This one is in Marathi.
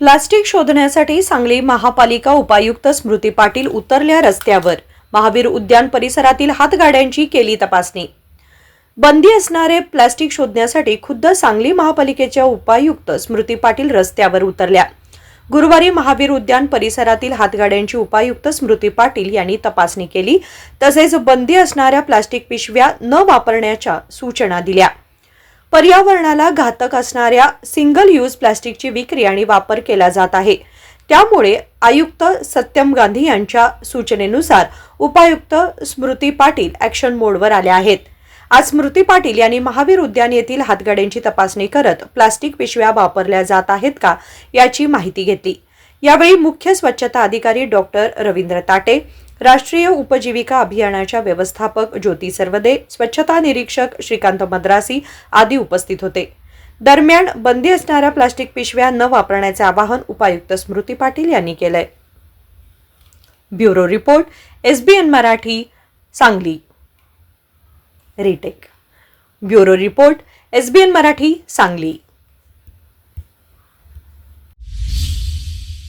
प्लास्टिक शोधण्यासाठी सांगली महापालिका उपायुक्त स्मृती पाटील उतरल्या रस्त्यावर. महावीर उद्यान परिसरातील हातगाड्यांची केली तपासणी. बंदी असणारे प्लास्टिक शोधण्यासाठी खुद्द सांगली महापालिकेच्या उपायुक्त स्मृती पाटील रस्त्यावर उतरल्या. गुरुवारी महावीर उद्यान परिसरातील हातगाड्यांची उपायुक्त स्मृती पाटील यांनी तपासणी केली. तसेच बंदी असणाऱ्या प्लास्टिक पिशव्या न वापरण्याच्या सूचना दिल्या. पर्यावरणाला घातक असणाऱ्या सिंगल यूज प्लास्टिकची विक्री आणि वापर केला जात आहे. त्यामुळे आयुक्त सत्यम गांधी यांच्या सूचनेनुसार उपायुक्त स्मृती पाटील ॲक्शन मोडवर आल्या आहेत. आज स्मृती पाटील यांनी महावीर उद्यान येथील हातगाड्यांची तपासणी करत प्लास्टिक पिशव्या वापरल्या जात आहेत का याची माहिती घेतली. यावेळी मुख्य स्वच्छता अधिकारी डॉक्टर रवींद्र ताटे राष्ट्रीय उपजीविका अभियानाच्या व्यवस्थापक ज्योती सर्वदे स्वच्छता निरीक्षक श्रीकांत मद्रासी आदी उपस्थित होते. दरम्यान बंदी असणाऱ्या प्लास्टिक पिशव्या न वापरण्याचे आवाहन उपायुक्त स्मृती पाटील यांनी केलंय. Bureau report SBN Marathi Sangli. Retake. Bureau report SBN Marathi Sangli.